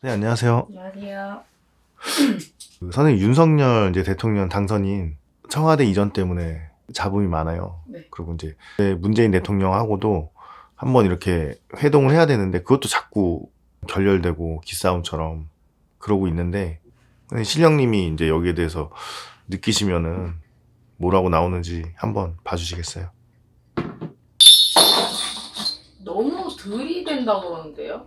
네, 안녕하세요. 안녕하세요. 그 선생님 윤석열 이제 대통령 당선인 청와대 이전 때문에 잡음이 많아요. 네. 그리고 이제 문재인 대통령하고도 한번 이렇게 회동을 해야 되는데 그것도 자꾸 결렬되고 기싸움처럼 그러고 있는데 실령님이 이제 여기에 대해서 느끼시면은 뭐라고 나오는지 한번 봐주시겠어요? 너무 들이댄다 그러는데요.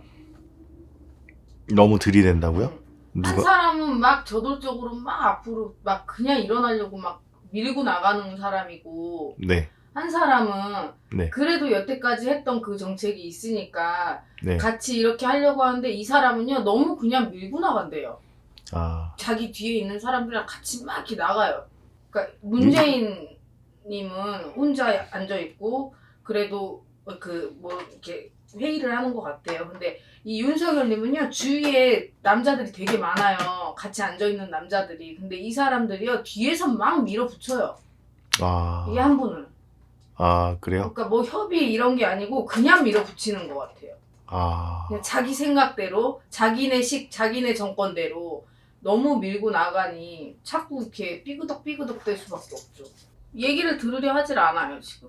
너무 들이댄다고요? 한 누가? 사람은 막 저돌적으로 막 앞으로 막 그냥 일어나려고 막 밀고 나가는 사람이고 네, 한 사람은 네. 그래도 여태까지 했던 그 정책이 있으니까 네. 같이 이렇게 하려고 하는데 이 사람은요 너무 그냥 밀고 나간대요. 아, 자기 뒤에 있는 사람들이랑 같이 막 이렇게 나가요. 그러니까 문재인님은 혼자 앉아 있고 그래도 그 뭐 이렇게 회의를 하는 것 같아요. 근데 이 윤석열님은요 주위에 남자들이 되게 많아요. 같이 앉아 있는 남자들이. 근데 이 사람들이요 뒤에서 막 밀어붙여요. 아, 이 한 분을. 아 그래요? 그러니까 뭐 협의 이런 게 아니고 그냥 밀어붙이는 것 같아요. 아, 그냥 자기 생각대로 자기네 식 자기네 정권대로 너무 밀고 나가니 자꾸 이렇게 삐그덕 삐그덕 될 수밖에 없죠. 얘기를 들으려 하질 않아요 지금.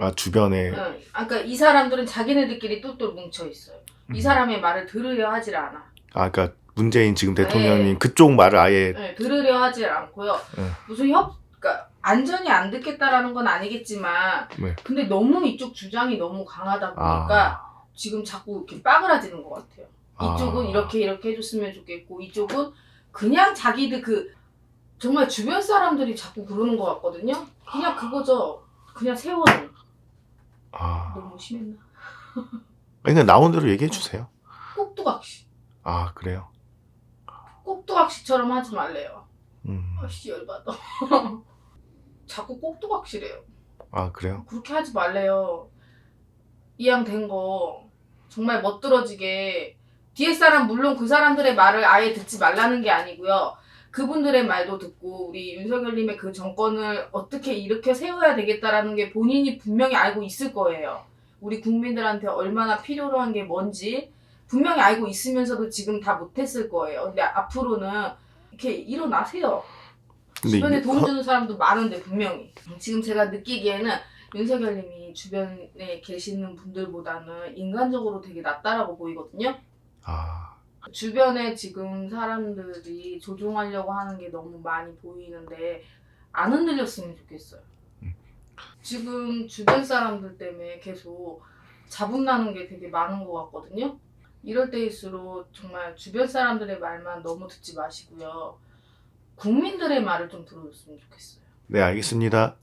아 주변에 응. 아, 그러니까 이 사람들은 자기네들끼리 똘똘 뭉쳐 있어요. 이 음. 사람의 말을 들으려 하질 않아. 아, 그러니까 문재인 지금 대통령님 네. 그쪽 말을 아예 네, 들으려 하질 않고요. 네. 무슨 협, 그러니까 안전히 안 듣겠다라는 건 아니겠지만, 네. 근데 너무 이쪽 주장이 너무 강하다 보니까 아, 지금 자꾸 이렇게 빠그라지는 것 같아요. 이쪽은 아. 이렇게 이렇게 해줬으면 좋겠고 이쪽은 그냥 자기들 그 정말 주변 사람들이 자꾸 그러는 것 같거든요. 그냥 그거죠. 그냥 세워놓은. 아, 너무 심했나? 그러니까 나온 대로 얘기해 주세요. 꼭두각시. 아, 그래요. 꼭두각시처럼 하지 말래요. 음, 아씨 열받아. 자꾸 꼭두각시래요. 아, 그래요. 그렇게 하지 말래요. 이왕 된 거 정말 멋들어지게 뒤에 사람 물론 그 사람들의 말을 아예 듣지 말라는 게 아니고요. 그분들의 말도 듣고 우리 윤석열님의 그 정권을 어떻게 일으켜 세워야 되겠다라는 게 본인이 분명히 알고 있을 거예요. 우리 국민들한테 얼마나 필요로 한 게 뭔지 분명히 알고 있으면서도 지금 다 못했을 거예요. 근데 앞으로는 이렇게 일어나세요. 주변에 도움 허- 주는 사람도 많은데 분명히 지금 제가 느끼기에는 윤석열님이 주변에 계시는 분들보다는 인간적으로 되게 낫다라고 보이거든요. 아, 주변에 지금 사람들이 조종하려고 하는 게 너무 많이 보이는데 안 흔들렸으면 좋겠어요. 음. 지금 주변 사람들 때문에 계속 자분나는 게 되게 많은 것 같거든요. 이럴 때일수록 정말 주변 사람들의 말만 너무 듣지 마시고요. 국민들의 말을 좀 들어줬으면 좋겠어요. 네, 알겠습니다.